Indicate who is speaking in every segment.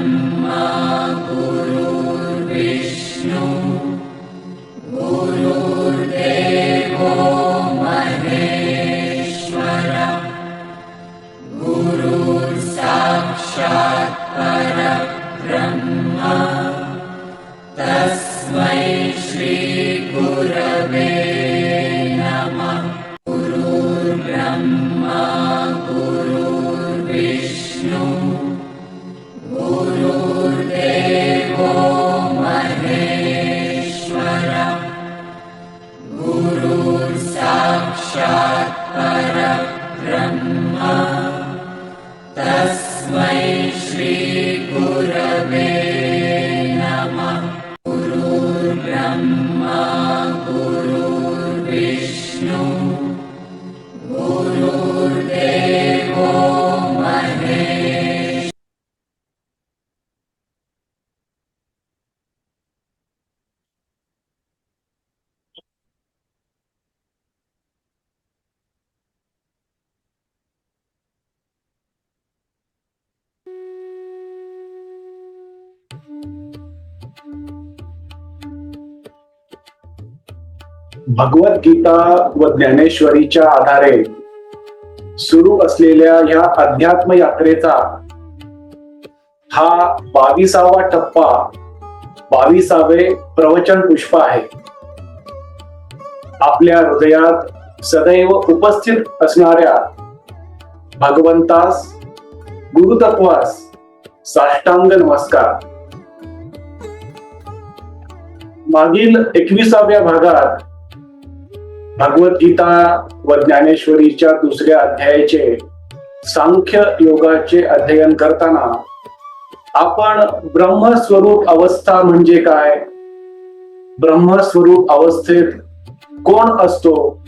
Speaker 1: one. परब्रह्म। तस्मै श्रीगुरवे। भगवद्गीता व ज्ञानेश्वरीच्या आधारे सुरू असलेल्या ह्या अध्यात्म यात्रेचा हा बावीसावा टप्पा बावीसावे प्रवचन पुष्प आहे. आपल्या हृदयात सदैव उपस्थित असणाऱ्या भगवंतास गुरुतत्वास साष्टांग नमस्कार. मागील एकविसाव्या भागात भगवद्गीता व ज्ञानेश्वरीच्या दुसऱ्या अध्यायाचे सांख्य योगाचे अध्ययन करताना आपण ब्रह्मस्वरूप अवस्था म्हणजे काय? ब्रह्मस्वरूप अवस्थेत कोण असतो?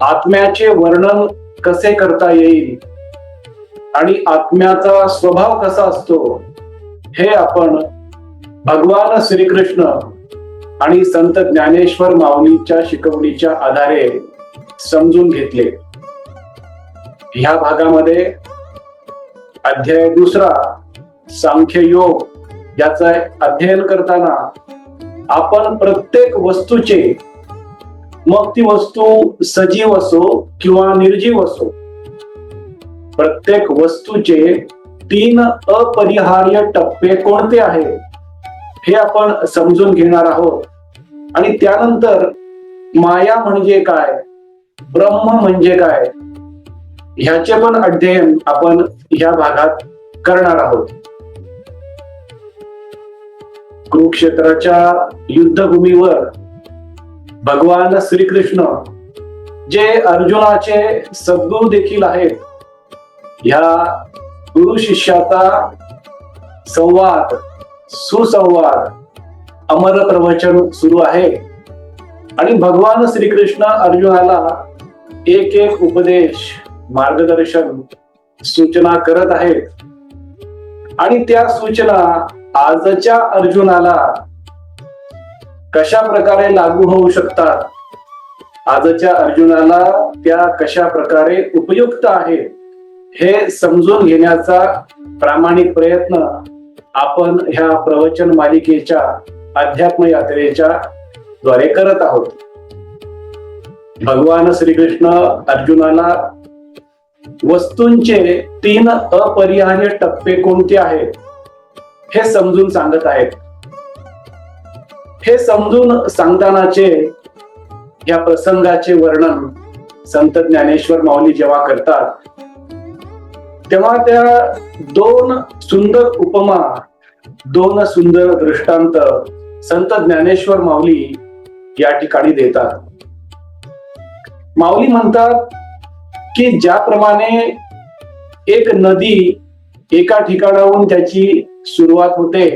Speaker 1: आत्म्याचे वर्णन कसे करता येईल? आणि आत्म्याचा स्वभाव कसा असतो? हे आपण भगवान श्रीकृष्ण आणि संत ज्ञानेश्वर माऊलीच्या शिकवणीच्या आधारे समजून घेतले. ह्या भागामध्ये अध्याय दुसरा सांख्य योग याचा अध्ययन करताना आपण प्रत्येक वस्तूचे मग ती वस्तू सजीव असो किंवा निर्जीव असो प्रत्येक वस्तूचे तीन अपरिहार्य टप्पे कोणते आहेत हे आपण समजून घेणार आहोत. आणि त्यानंतर माया म्हणजे काय? ब्रह्म म्हणजे काय? ह्याचे पण अध्ययन आपण ह्या भागात करणार आहोत. कुरुक्षेत्राच्या युद्धभूमीवर भगवान श्रीकृष्ण जे अर्जुनाचे सद्गुरू देखील आहेत ह्या गुरु शिष्याचा संवाद सुसंवाद अमर प्रवचन सुरू आहे. आणि भगवान श्रीकृष्ण अर्जुनाला एक एक उपदेश मार्गदर्शन सूचना करत आहेत. आणि त्या सूचना आजच्या अर्जुनाला कशा प्रकारे लागू होऊ शकतात? आजच्या अर्जुनाला त्या कशा प्रकारे उपयुक्त आहेत? हे समजून घेण्याचा प्रामाणिक प्रयत्न आपण ह्या प्रवचन मालिकेच्या अध्यात्म यात्रेच्या द्वारे करत आहोत. भगवान श्रीकृष्ण अर्जुनाला वस्तूंचे तीन अपरिहार्य टप्पे कोणते आहेत हे समजून सांगत आहेत. हे समजून सांगतानाचे या प्रसंगाचे वर्णन संत ज्ञानेश्वर माऊली जेव्हा करतात तेव्हा त्या दोन सुंदर उपमा दोन सुंदर दृष्टांत संत ज्ञानेश्वर माऊली या ठिकाणी देतात. माऊली म्हणतात की ज्याप्रमाणे एक नदी एका ठिकाणाहून त्याची सुरुवात होते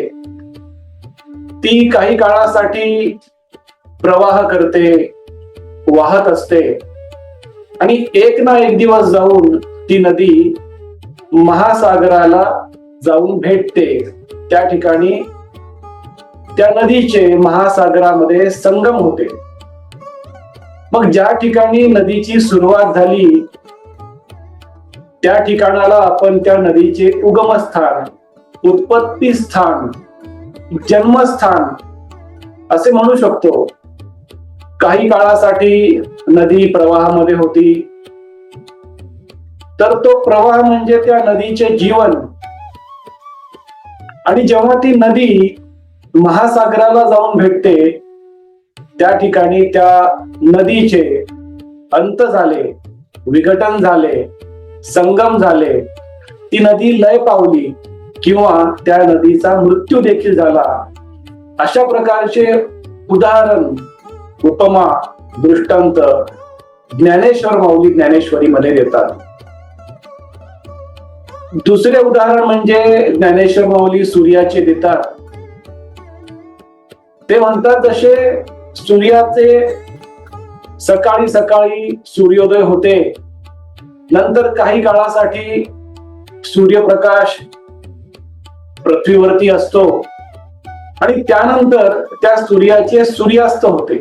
Speaker 1: ती काही काळासाठी प्रवाह करते वाहत असते आणि एक ना एक दिवस जाऊन ती नदी महासागराला जाऊन भेटते. त्या ठिकाणी त्या नदीचे महासागरामध्ये संगम होते. मग ज्या ठिकाणी नदीची सुरुवात झाली त्या ठिकाणाला आपण त्या नदीचे उगमस्थान उत्पत्ती स्थान जन्मस्थान असे म्हणू शकतो. काही काळासाठी नदी प्रवाहामध्ये होती. तर तो प्रवाह म्हणजे त्या नदीचे जीवन. आणि जेव्हा ती नदी महासागराला जाऊन भेटते. त्या ठिकाणी त्या नदीचे अंत झाले विघटन झाले संगम झाले. ती नदी लय पावली किंवा त्या नदीचा मृत्यू देखील झाला. अशा प्रकारचे उदाहरण उपमा दृष्टांत ज्ञानेश्वर माऊली ज्ञानेश्वरी मध्ये देतात. दुसरे उदाहरण म्हणजे ज्ञानेश्वर माऊली सूर्याचे देतात. ते म्हणतात जसे सूर्याचे सकाळी सकाळी सूर्योदय होते नंतर काही काळासाठी सूर्यप्रकाश पृथ्वीवरती असतो आणि त्यानंतर त्या सूर्याचे सूर्यास्त होते.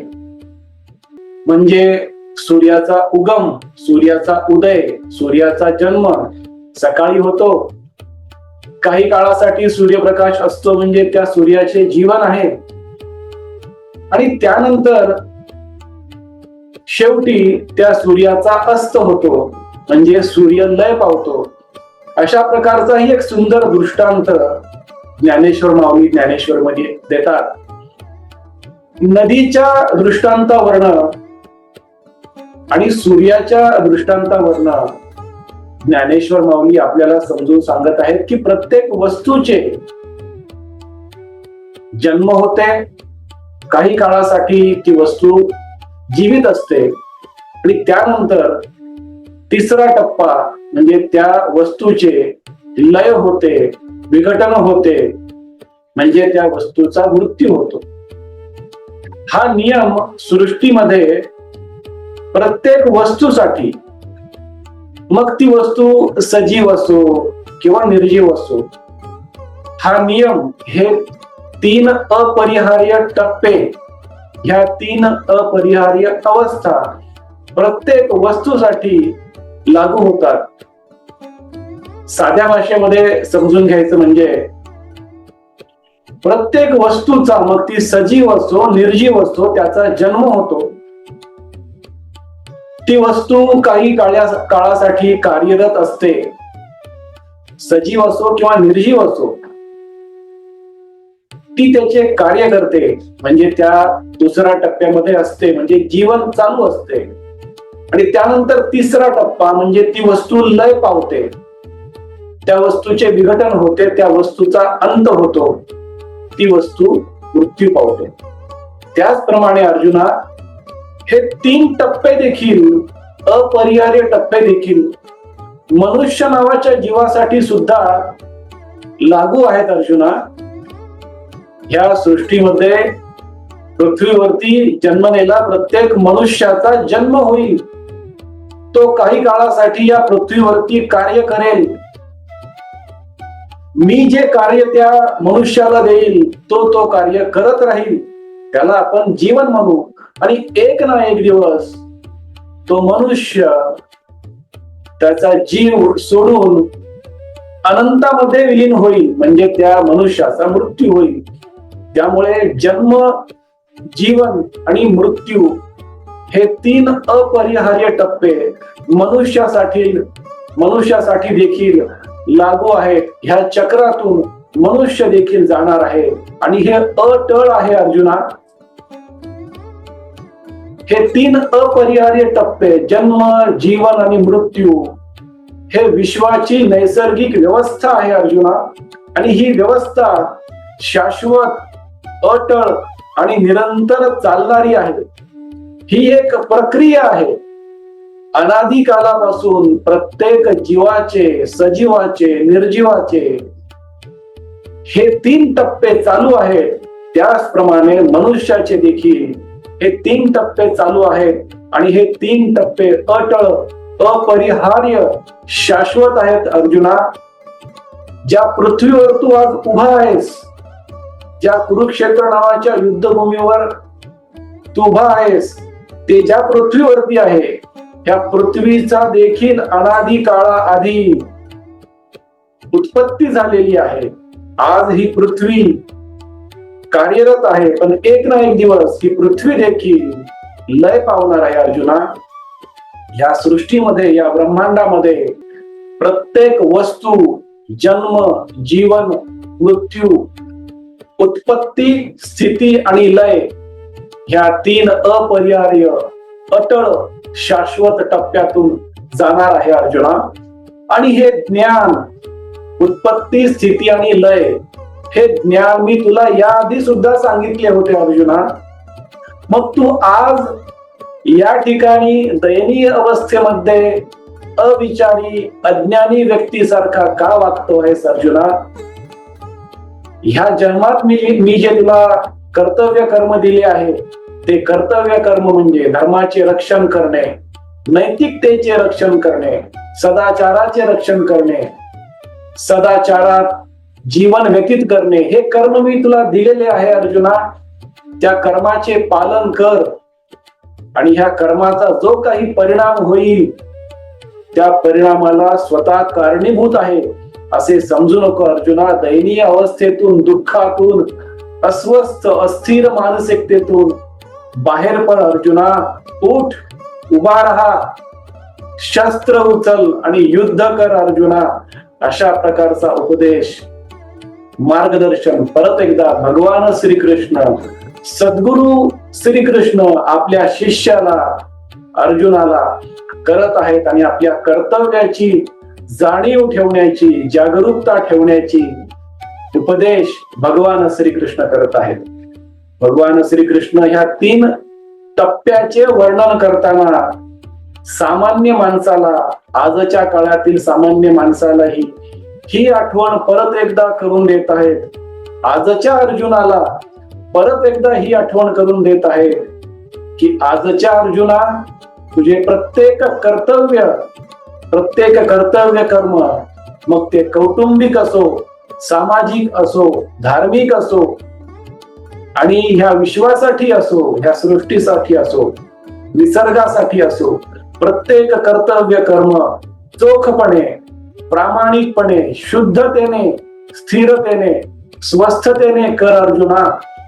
Speaker 1: म्हणजे सूर्याचा उगम सूर्याचा उदय सूर्याचा जन्म सकाळी होतो. काही काळासाठी सूर्यप्रकाश असतो म्हणजे त्या सूर्याचे जीवन आहे. आणि त्यानंतर शेवटी त्या सूर्याचा अस्त होतो. म्हणजे सूर्य लय पावतो. अशा प्रकारचाही एक सुंदर दृष्टांत ज्ञानेश्वर माऊली ज्ञानेश्वर मध्ये देतात. नदीच्या दृष्टांतावरनं आणि सूर्याच्या दृष्टांतावरनं ज्ञानेश्वर माऊली आपल्याला समजून सांगत आहेत की प्रत्येक वस्तूचे जन्म होते काही काळासाठी ती वस्तू जीवित असते. आणि त्यानंतर तिसरा टप्पा म्हणजे त्या वस्तूचे लय होते विघटन होते म्हणजे त्या वस्तूचा मृत्यू होतो. हा नियम सृष्टीमध्ये प्रत्येक वस्तूसाठी मग ती वस्तू सजीव असो किंवा निर्जीव असो हा नियम हे तीन अपरिहार्य टप्पे. ह्या तीन अपरिहार्य अवस्था प्रत्येक वस्तूसाठी लागू होतात. साध्या भाषेमध्ये समजून घ्यायचं म्हणजे प्रत्येक वस्तूचा मग ती सजीव असो निर्जीव असो त्याचा जन्म होतो. ती वस्तू काही काळ्या काळासाठी कार्यरत असते. सजीव असो किंवा निर्जीव असो ती त्याचे कार्य करते म्हणजे त्या दुसऱ्या टप्प्यामध्ये असते म्हणजे जीवन चालू असते. आणि त्यानंतर तिसरा टप्पा म्हणजे ती वस्तू लय पावते. त्या वस्तूचे विघटन होते त्या वस्तूचा अंत होतो. ती वस्तू मृत्यू पावते. त्याचप्रमाणे अर्जुना हे तीन टप्पे देखील अपरिहार्य टप्पे देखील मनुष्य नावाच्या जीवासाठी सुद्धा लागू आहेत अर्जुना. या सृष्टीमध्ये पृथ्वीवरती जन्मलेला प्रत्येक मनुष्याचा जन्म होईल. तो काही काळासाठी या पृथ्वीवरती कार्य करेल. मी जे कार्य त्या मनुष्याला देईल तो तो कार्य करत राहील. त्याला आपण जीवन म्हणू. आणि एक ना एक दिवस तो मनुष्य त्याचा जीव सोडून अनंतामध्ये विलीन होईल. म्हणजे त्या मनुष्याचा मृत्यू होईल. त्यामुळे जन्म जीवन आणि मृत्यू हे तीन अपरिहार्य टप्पे मनुष्यासाठी मनुष्यासाठी देखील लागू आहेत. ह्या चक्रातून मनुष्य देखील जाणार आहे. आणि हे अटळ आहे अर्जुना. हे तीन अपरिहार्य टप्पे जन्म जीवन आणि मृत्यू हे विश्वाची नैसर्गिक व्यवस्था आहे अर्जुना. आणि ही व्यवस्था शाश्वत अटळ आणि निरंतर चालणारी आहे. ही एक प्रक्रिया आहे. अनादी कालापासून प्रत्येक जीवाचे सजीवाचे निर्जीवाचे हे तीन टप्पे चालू आहेत. त्याचप्रमाणे मनुष्याचे देखील हे तीन टप्पे चालू आहेत आणि हे तीन टप्पे अटळ अपरिहार्य शाश्वत आहेत अर्जुना. ज्या पृथ्वीवर तू आज उभा आहेस ज्या कुरुक्षेत्र नावाच्या युद्धभूमीवर तू उभा आहेस ते ज्या पृथ्वीवरती आहे या पृथ्वीचा देखील अनादी काळा आधी उत्पत्ती झालेली आहे. आज ही पृथ्वी कार्यरत आहे पण एक ना एक दिवस ही पृथ्वी देखील लय पावणार आहे अर्जुना. या सृष्टीमध्ये या ब्रह्मांडामध्ये प्रत्येक वस्तू जन्म जीवन मृत्यू उत्पत्ती स्थिती आणि लय ह्या तीन अपरिहार्य अटळ शाश्वत टप्प्यातून जाणार आहे अर्जुना. आणि हे ज्ञान उत्पत्ती स्थिती आणि लय हे ज्ञान मी तुला याआधी सुद्धा सांगितले होते अर्जुना. मग तू आज या ठिकाणी दयनीय अवस्थेमध्ये अविचारी अज्ञानी व्यक्तीसारखा का वागतो आहेस अर्जुना? ह्या जन्मात मी मी जे तुला कर्तव्य कर्म दिले आहे ते कर्तव्य कर्म म्हणजे धर्माचे रक्षण करणे नैतिकतेचे रक्षण करणे सदाचाराचे रक्षण करणे सदाचारात जीवन व्यतीत करणे हे कर्म मी तुला दिलेले आहे अर्जुना. त्या कर्माचे पालन कर आणि ह्या कर्माचा जो काही परिणाम होईल त्या परिणामाला स्वतः कारणीभूत आहे. असे समजू नको अर्जुना दयनीय अवस्थेतून दुःखातून अस्वस्थ अस्थिर मानसिकतेतून. बाहेर पड अर्जुना उठ उभा राहा. शस्त्र उचल आणि युद्ध कर अर्जुना. अशा प्रकारचा उपदेश. मार्गदर्शन परत एकदा भगवान श्रीकृष्ण सद्गुरु श्रीकृष्ण आपल्या शिष्याला अर्जुनाला करत आहेत आणि आपल्या कर्तव्याची जाणीव ठेवण्याची जागरूकता ठेवण्याची उपदेश भगवान श्रीकृष्ण करत आहेत. भगवान श्रीकृष्ण ह्या तीन टप्प्याचे वर्णन करताना सामान्य माणसाला आजच्या काळातील सामान्य माणसालाही ही आठवण परत एकदा करून देत आहेत. आजच्या अर्जुनाला परत एकदा ही आठवण करून देत आहेत की आजच्या अर्जुना तुझे प्रत्येक कर्तव्य प्रत्येक कर्तव्य कर्म मग ते कौटुंबिक असो सामाजिक असो धार्मिक असो आणि ह्या विश्वासाठी असो ह्या सृष्टीसाठी असो निसर्गासाठी असो प्रत्येक कर्तव्य कर्म चोखपणे प्रामाणिकपणे शुद्धतेने स्थिरतेने स्वस्थतेने कर अर्जुना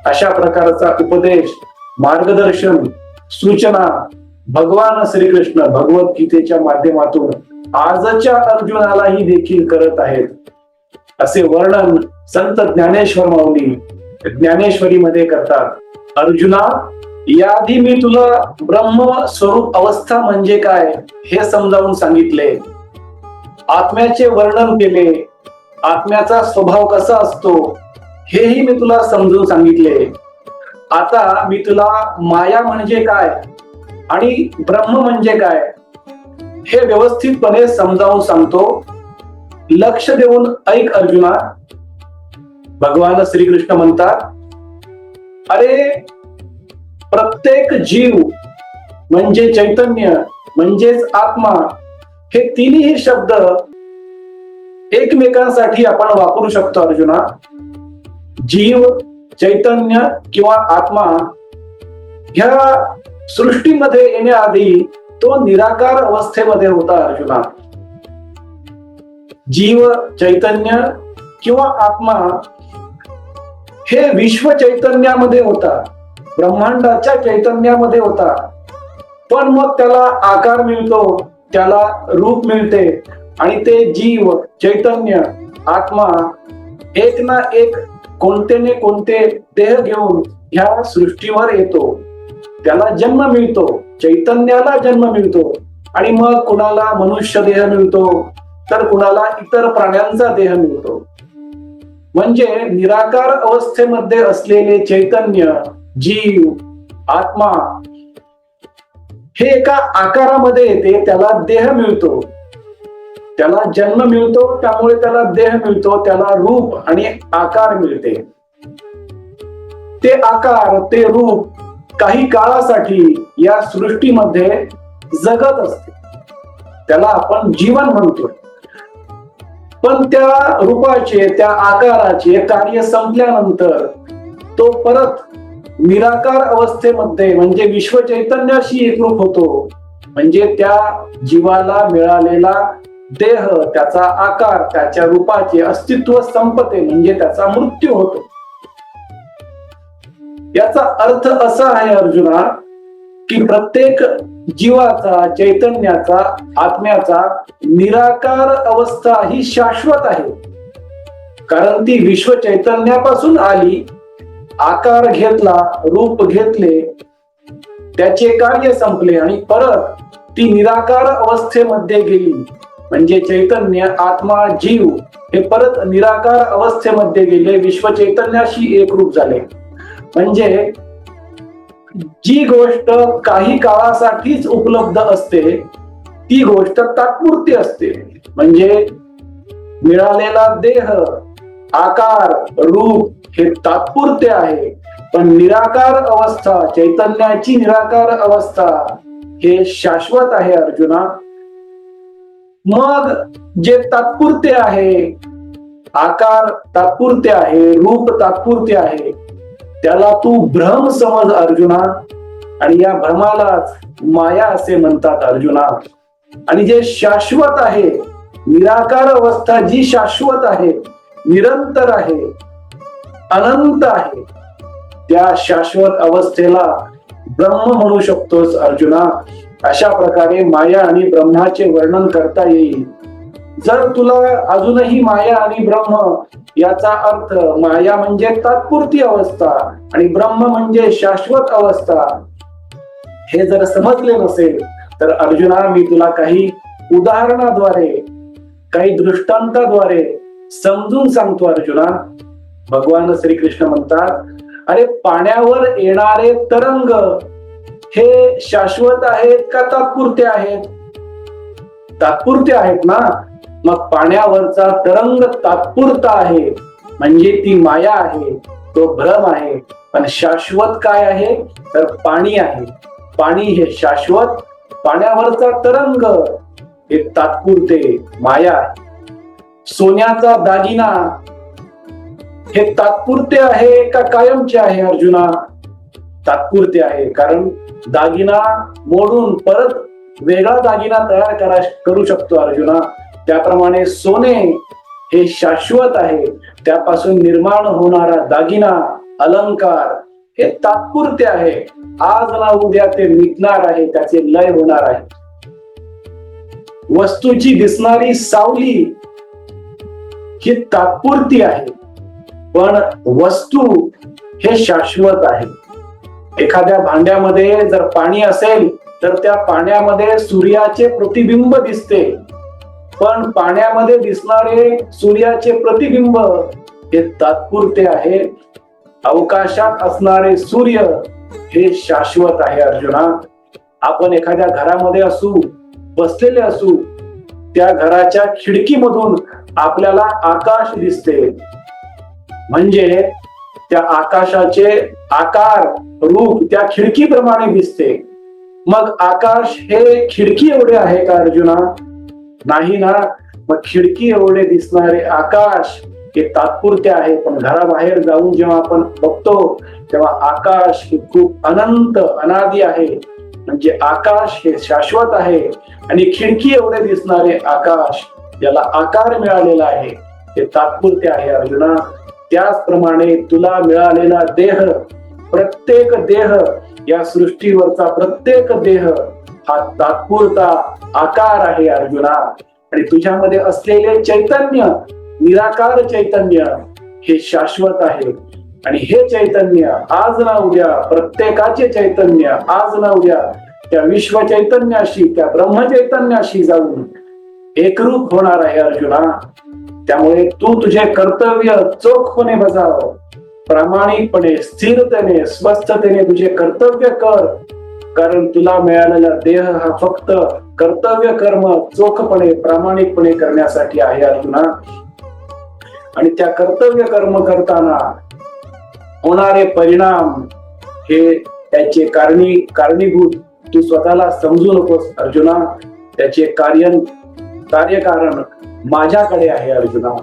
Speaker 1: अशा प्रकारचा उपदेश मार्गदर्शन सूचना भगवान श्रीकृष्ण भगवद्गीतेच्या माध्यमातून आजच्या अर्जुनालाही देखील करत आहेत. असे वर्णन संत ज्ञानेश्वर माऊली ज्ञानेश्वरी मध्ये करतात. अर्जुना याआधी मी तुला ब्रह्म स्वरूप अवस्था म्हणजे काय हे समजावून सांगितले. आत्म्याचे वर्णन केले. आत्म्याचा स्वभाव कसा असतो हेही मी तुला समजून सांगितले. आता मी तुला माया म्हणजे काय आणि ब्रह्म म्हणजे काय हे व्यवस्थितपणे समजावून सांगतो. लक्ष देऊन ऐक अर्जुना. भगवान श्रीकृष्ण म्हणतात अरे प्रत्येक जीव म्हणजे चैतन्य म्हणजेच आत्मा हे तिन्ही शब्द एकमेकांसाठी आपण वापरू शकतो अर्जुना. जीव चैतन्य किंवा आत्मा ह्या सृष्टीमध्ये येण्याआधी तो निराकार अवस्थेमध्ये होता अर्जुना. जीव चैतन्य किंवा आत्मा हे विश्व चैतन्यामध्ये होता. ब्रह्मांडाच्या चैतन्यामध्ये होता. पण मग त्याला आकार मिळतो त्याला रूप मिळते आणि ते जीव चैतन्य आत्मा एक ना एक कोणते ने कोणते देह घेऊन ह्या सृष्टीवर येतो. त्याला जन्म मिळतो चैतन्याला जन्म मिळतो आणि मग कुणाला मनुष्य देह मिळतो तर कुणाला इतर प्राण्यांचा देह मिळतो. म्हणजे निराकार अवस्थेमध्ये असलेले चैतन्य जीव आत्मा हे एका आकारामध्ये येते त्याला देह मिळतो. त्याला जन्म मिळतो त्यामुळे त्याला देह मिळतो त्याला रूप आणि आकार मिळते. ते आकार ते रूप काही काळासाठी या सृष्टीमध्ये जगत असते. त्याला आपण जीवन म्हणतो पण त्या रूपाचे त्या आकाराचे कार्य संपल्यानंतर तो परत निराकार अवस्थेमध्ये म्हणजे विश्व चैतन्याशी एकरूप होतो. म्हणजे त्या जीवाला मिळालेला देह त्याचा आकार त्याच्या रूपाचे अस्तित्व संपते म्हणजे त्याचा मृत्यू होतो. याचा अर्थ असा आहे अर्जुना की प्रत्येक जीवाचा चैतन्याचा आत्म्याचा निराकार अवस्था ही शाश्वत आहे. कारण ती विश्व चैतन्यापासून आली आकार घेतला रूप घेतले त्याचे कार्य संपले आणि परत ती निराकार अवस्थेमध्ये गेली. म्हणजे चैतन्य आत्मा जीव हे परत निराकार अवस्थेमध्ये गेले विश्व चैतन्याशी एकरूप झाले. म्हणजे जी गोष्ट काही काळासाठीच उपलब्ध असते ती गोष्ट तात्पुरती असते. म्हणजे मिळालेला देह आकार रूप हे तात्पुरते आहे. पण निराकार अवस्था चैतन्याची निराकार अवस्था हे शाश्वत आहे अर्जुना. मग जे तात्पुरते आहे आकार तात्पुरते आहे रूप तात्पुरते आहे त्याला तू भ्रम समज अर्जुना. आणि या भ्रमालाच माया असे म्हणतात अर्जुना. आणि जे शाश्वत आहे निराकार अवस्था जी शाश्वत आहे निरंतर आहे अनंत आहे त्या शाश्वत अवस्थेला ब्रह्म म्हणू शकतोस अर्जुना. अशा प्रकारे माया आणि ब्रह्माचे वर्णन करता येईल. जर तुला अजूनही माया आणि ब्रह्म याचा अर्थ माया म्हणजे तात्पुरती अवस्था आणि ब्रह्म म्हणजे शाश्वत अवस्था हे जर समजले नसेल तर अर्जुना मी तुला काही उदाहरणाद्वारे काही दृष्टांताद्वारे समजून सांगतो अर्जुना. भगवान श्रीकृष्ण म्हणतात अरे पाण्यावर येणारे तरंग हे शाश्वत आहेत का तात्पुरते आहेत? तात्पुरते आहेत ना? मग पाण्यावरचा तरंग तात्पुरता आहे. म्हणजे ती माया आहे. तो भ्रम आहे. पण शाश्वत काय आहे? तर पाणी आहे. पाणी हे शाश्वत पाण्यावरचा तरंग. हे तात्पुरते माया आहे. सोन्याचा दागिना. हे तात्पुरते आहे का कायमचे आहे अर्जुना? तात्पुरते आहे. कारण दागिना मोडून परत वेगळा दागिना तयार करा करू शकतो अर्जुना. त्याप्रमाणे सोने हे शाश्वत आहे. त्यापासून निर्माण होणारा दागिना अलंकार हे तात्पुरते आहे. आज ना उद्या ते मिटणार आहे त्याचे लय होणार आहे. वस्तूची दिसणारी सावली ही तात्पुरती आहे. पण वस्तू हे शाश्वत आहे. एखाद्या भांड्यामध्ये जर पाणी असेल तर त्या पाण्यामध्ये सूर्याचे प्रतिबिंब दिसते. पण पाण्यामध्ये दिसणारे सूर्याचे प्रतिबिंब हे तात्पुरते आहे. अवकाशात असणारे सूर्य हे शाश्वत आहे अर्जुना. आपण एखाद्या घरामध्ये असू बसलेले असू त्या घराच्या खिडकीमधून आपल्याला आकाश दिसते. म्हणजे त्या आकाशाचे आकार रूप त्या खिडकीप्रमाणे दिसते. मग आकाश हे खिडकी एवढे आहे का अर्जुना? नाही ना? मग खिडकी एवढे दिसणारे आकाश हे तात्पुरते आहे. पण घराबाहेर जाऊन जेव्हा आपण बघतो तेव्हा आकाश हे खूप अनंत अनादी आहे. म्हणजे आकाश हे शाश्वत आहे. आणि खिडकी एवढे दिसणारे आकाश ज्याला आकार मिळालेला आहे. ते तात्पुरते आहे अर्जुना. त्याचप्रमाणे तुला मिळालेला देह प्रत्येक देह या सृष्टीवरचा प्रत्येक देह हा तात्पुरता आकार आहे अर्जुना. आणि तुझ्यामध्ये असलेले चैतन्य निराकार चैतन्य हे शाश्वत आहे. आणि हे चैतन्य आज ना उद्या प्रत्येकाचे चैतन्य आज ना उद्या त्या विश्व चैतन्याशी त्या ब्रह्म चैतन्याशी जाऊन एकरूप होणार आहे अर्जुना. त्यामुळे तू तुझे कर्तव्य चोखपणे बजाव. प्रामाणिकपणे स्थिरतेने स्वस्थतेने तुझे कर्तव्य कर. कारण तुला मिळालेला देह हा फक्त कर्तव्य कर्म चोखपणे प्रामाणिकपणे करण्यासाठी आहे अर्जुना. आणि त्या कर्तव्य कर्म करताना होणारे परिणाम हे त्याचे कारणी कारणीभूत. तू स्वतःला समजू नकोस अर्जुना. त्याचे कार्य कार्यकारण माझ्याकडे आहे अर्जुना.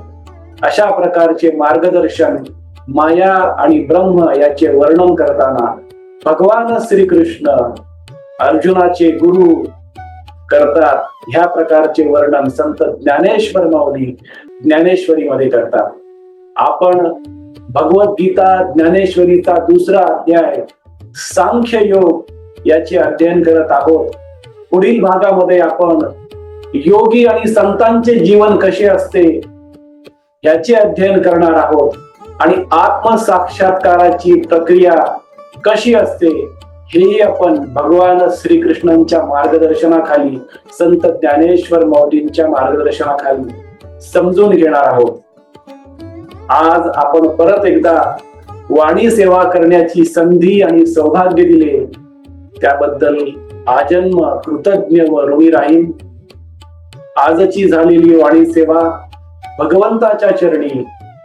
Speaker 1: अशा प्रकारचे मार्गदर्शन माया आणि ब्रह्म याचे वर्णन करताना भगवान श्रीकृष्ण अर्जुनाचे गुरु करतात. ह्या प्रकारचे वर्णन संत ज्ञानेश्वर माऊली ज्ञानेश्वरी मध्ये करतात. आपण भगवद्गीता ज्ञानेश्वरीचा दुसरा अध्याय सांख्य योग याचे अध्ययन करत आहोत. पुढील भागामध्ये आपण योगी आणि संतांचे जीवन कसे असते याचे अध्ययन करणार आहोत. आणि आत्मसाक्षात्काराची प्रक्रिया कशी असते हेही आपण भगवान श्रीकृष्णांच्या मार्गदर्शनाखाली संत ज्ञानेश्वर मौलींच्या मार्गदर्शनाखाली समजून घेणार आहोत. आज आपण परत एकदा वाणी सेवा करण्याची संधी आणि सौभाग्य दिले. त्याबद्दल आजन्म कृतज्ञ व ऋणी राहीन. आजची झालेली वाणी सेवा भगवंताच्या चरणी